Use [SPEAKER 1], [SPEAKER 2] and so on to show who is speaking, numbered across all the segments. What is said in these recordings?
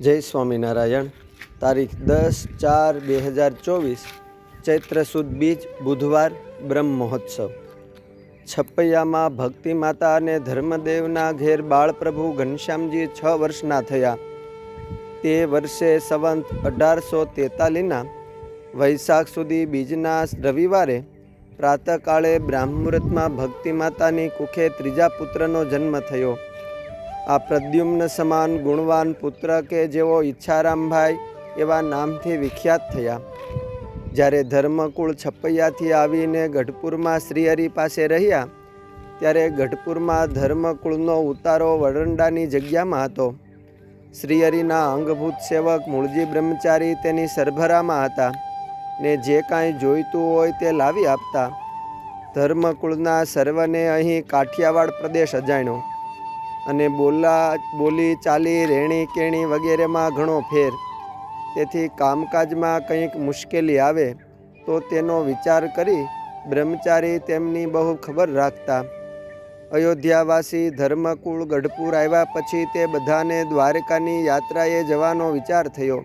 [SPEAKER 1] જય સ્વામિનારાયણ. તારીખ દસ ચાર બે હજાર ચોવીસ, ચૈત્ર સુદ બીજ, બુધવાર, બ્રહ્મ મહોત્સવ. છપૈયામાં ભક્તિ માતા અને ધર્મદેવના ઘેર બાળપ્રભુ ઘનશ્યામજી છ વર્ષના થયા. તે વર્ષે સંવંત અઢારસો તેતાલીસના વૈશાખ સુધી બીજના રવિવારે પ્રાતઃકાળે બ્રાહ્મુહૂર્તમાં ભક્તિ માતાની કુખે ત્રીજા પુત્રનો જન્મ થયો. આ પ્રદ્યુમ્ન સમાન ગુણવાન પુત્ર કે જેઓ ઈચ્છારામભાઈ એવા નામથી વિખ્યાત થયા. જ્યારે ધર્મકુળ છપૈયાથી આવીને ગઢપુરમાં શ્રીહરિ પાસે રહ્યા, ત્યારે ગઢપુરમાં ધર્મકુળનો ઉતારો વરંડાની જગ્યામાં હતો. શ્રીહરિના અંગભૂત સેવક મૂળજી બ્રહ્મચારી તેની સરભરામાં હતા ને જે કાંઈ જોઈતું હોય તે લાવી આપતા. ધર્મકુળના સર્વને અહીં કાઠિયાવાડ પ્રદેશ અજાણ્યો. અને બોલા બોલી ચાલી રહેણી કેણી વગેરેમાં ઘણો ફેર. તેથી કામકાજમાં કંઈક મુશ્કેલી આવે તો તેનો વિચાર કરી બ્રહ્મચારી તેમની બહુ ખબર રાખતા. અયોધ્યાવાસી ધર્મકુળ ગઢપુર આવ્યા પછી તે બધાને દ્વારકાની યાત્રાએ જવાનો વિચાર થયો.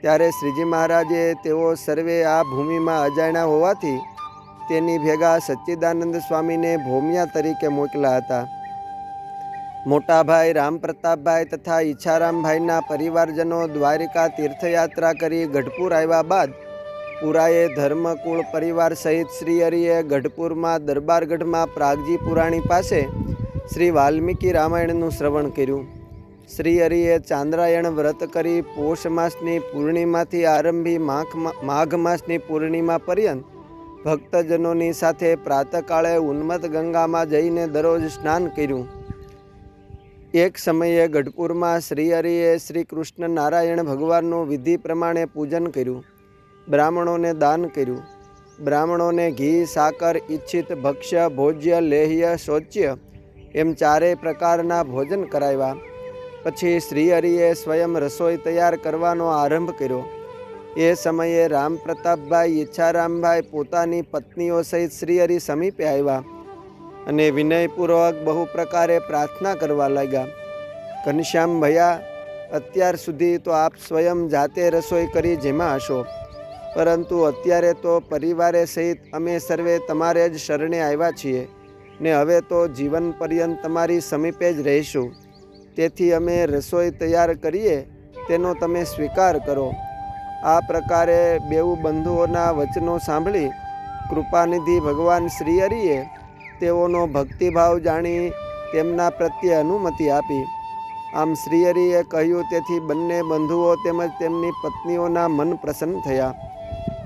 [SPEAKER 1] ત્યારે શ્રીજી મહારાજે તેઓ સર્વે આ ભૂમિમાં અજાણ્યા હોવાથી તેની ભેગા સચ્ચિદાનંદ સ્વામીને ભોમિયા તરીકે મોકલા હતા. મોટાભાઈ રામ પ્રતાપભાઈ તથા ઈચ્છારામભાઈના પરિવારજનો દ્વારિકા તીર્થયાત્રા કરી ગઢપુર આવ્યા બાદ પુરાએ ધર્મકુળ પરિવાર સહિત શ્રી હરિએ ગઢપુરમાં દરબારગઢમાં પ્રાગજી પુરાણી પાસે શ્રી વાલ્મીકી રામાયણનું શ્રવણ કર્યું. શ્રી હરિએ ચાંદ્રાયણ વ્રત કરી પોષ માસની પૂર્ણિમાથી આરંભી માઘ માઘ માસની પૂર્ણિમા પર્યંત ભક્તજનોની સાથે પ્રાતકાળે ઉન્મત ગંગામાં જઈને દરરોજ સ્નાન કર્યું. એક સમયે ગઢપુરમાં શ્રી હરિએ શ્રી કૃષ્ણ નારાયણ ભગવાનનું વિધિ પ્રમાણે પૂજન કર્યું. બ્રાહ્મણોને દાન કર્યું. બ્રાહ્મણોને ઘી, સાકર, ઈચ્છિત, ભક્ષ્ય, ભોજ્ય, લેહ્ય, શૌચ્ય એમ ચારેય પ્રકારના ભોજન કરાવ્યા. પછી શ્રી હરિએ સ્વયં રસોઈ તૈયાર કરવાનો આરંભ કર્યો. એ સમયે રામ પ્રતાપભાઈ ઈચ્છારામભાઈ પોતાની પત્નીઓ સહિત શ્રીહરિ સમીપે આવ્યા. અને વિનયપૂર્વક બહુ પ્રકારે પ્રાર્થના કરવા લાગ્યા. ઘનશ્યામ ભૈયા, અત્યાર સુધી તો આપ સ્વયં જાતે રસોઈ કરી જેમાં હશો. પરંતુ અત્યારે તો પરિવારે સહિત અમે સર્વે તમારે જ શરણે આવ્યા છીએ ને હવે તો જીવન પર્યંત તમારી સમીપે જ રહીશું. તેથી અમે રસોઈ તૈયાર કરીએ, તેનો તમે સ્વીકાર કરો. આ પ્રકારે બેઉ બંધુઓના વચનો સાંભળી કૃપાનિધિ ભગવાન શ્રી હરિએ તેઓનો ભક્તિભાવ જાણી તેમના પ્રત્યે અનુમતિ આપી. આમ શ્રીહરિએ કહ્યું, તેથી બંને બંધુઓ તેમજ તેમની પત્નીઓના મન પ્રસન્ન થયા.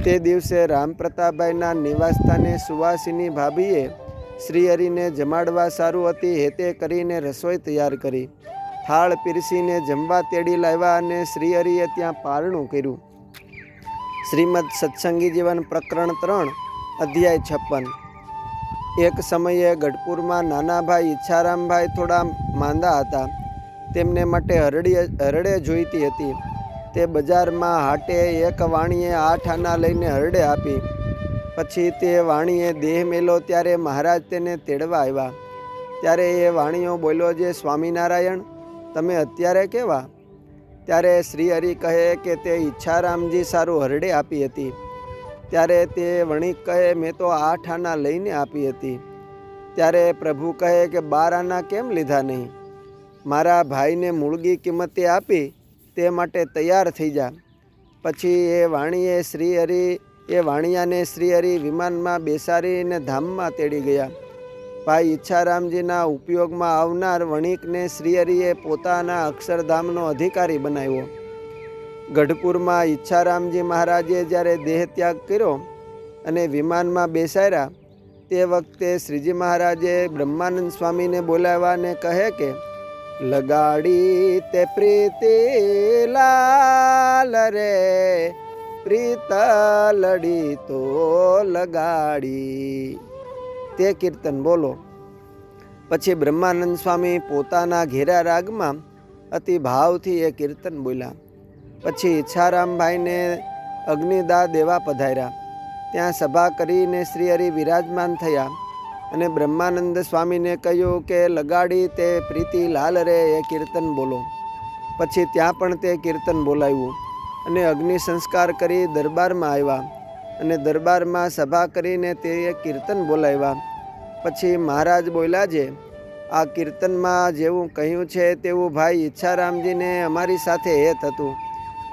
[SPEAKER 1] તે દિવસે રામપ્રતાપભાઈના નિવાસસ્થાને સુવાસિની ભાભીએ શ્રીહરિને જમાડવા સારું હતી હેતે કરીને રસોઈ તૈયાર કરી. થાળ પીરસીને જમવા તેડી લાવ્યા અને શ્રીહરિએ ત્યાં પારણું કર્યું. શ્રીમદ સત્સંગી જીવન પ્રકરણ ત્રણ, અધ્યાય છપ્પન. એક સમયે ગઢપુરમાં નાનાભાઈ ઈચ્છારામભાઈ થોડા માંદા હતા. તેમને માટે હરડી, હરડે જોઈતી હતી. તે બજારમાં હાટે એક વાણીએ આઠ આના લઈને હરડે આપી. પછી તે વાણીએ દેહ મેલો ત્યારે મહારાજ તેને તેડવા આવ્યા. ત્યારે એ વાણીઓ બોલ્યો, જે સ્વામિનારાયણ, તમે અત્યારે કેવા? ત્યારે શ્રી હરિ કહે કે તે ઈચ્છારામજી સારું હરડે આપી હતી. ત્યારે તે વણિક કહે, મેં તો આઠ આના લઈને આપી હતી. ત્યારે પ્રભુ કહે કે બાર આના કેમ લીધા નહીં? મારા ભાઈને મૂળગી કિંમતે આપી તે માટે તૈયાર થઈ જા. પછી એ વાણીએ શ્રી હરિ, એ વાણિયાને શ્રી હરિ વિમાનમાં બેસાડીને ધામમાં તેડી ગયા. ભાઈ ઈચ્છારામજીના ઉપયોગમાં આવનાર વણિકને શ્રી હરિએ પોતાના અક્ષરધામનો અધિકારી બનાવ્યો. ગઢપુરમાં ઈચ્છારામજી મહારાજે જ્યારે દેહ ત્યાગ કર્યો અને વિમાનમાં બેસાડ્યા, તે વખતે શ્રીજી મહારાજે બ્રહ્માનંદ સ્વામીને બોલાવવાને કહે કે, લગાડી તે પ્રીતિ લાલ રે, પ્રીત લડી તો લગાડી. તે કીર્તન બોલો. પછી બ્રહ્માનંદ સ્વામી પોતાના ઘેરા રાગમાં અતિ ભાવથી એ કીર્તન બોલ્યા. પછી ઈચ્છારામભાઈને અગ્નિદા દેવા પધાર્યા. ત્યાં સભા કરીને શ્રી હરિ વિરાજમાન થયા અને બ્રહ્માનંદ સ્વામીને કહ્યું કે, લગાડી તે પ્રીતિ લાલ રે, એ કીર્તન બોલો. પછી ત્યાં પણ તે કીર્તન બોલાવ્યું અને અગ્નિ સંસ્કાર કરી દરબારમાં આવ્યા અને દરબારમાં સભા કરીને તે કીર્તન બોલાવ્યા. પછી મહારાજ બોલ્યા છે, આ કીર્તનમાં જેવું કહ્યું છે, તેવું ભાઈ ઈચ્છારામજીને અમારી સાથે હેત હતું.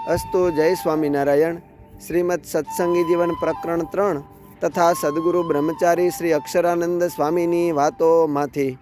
[SPEAKER 1] અસ્તુ જય સ્વામિનારાયણ. શ્રીમદ સત્સંગી જીવન પ્રકરણ ત્રણ તથા સદગુરુ બ્રહ્મચારી શ્રી અક્ષરાનંદ સ્વામીની વાતોમાંથી.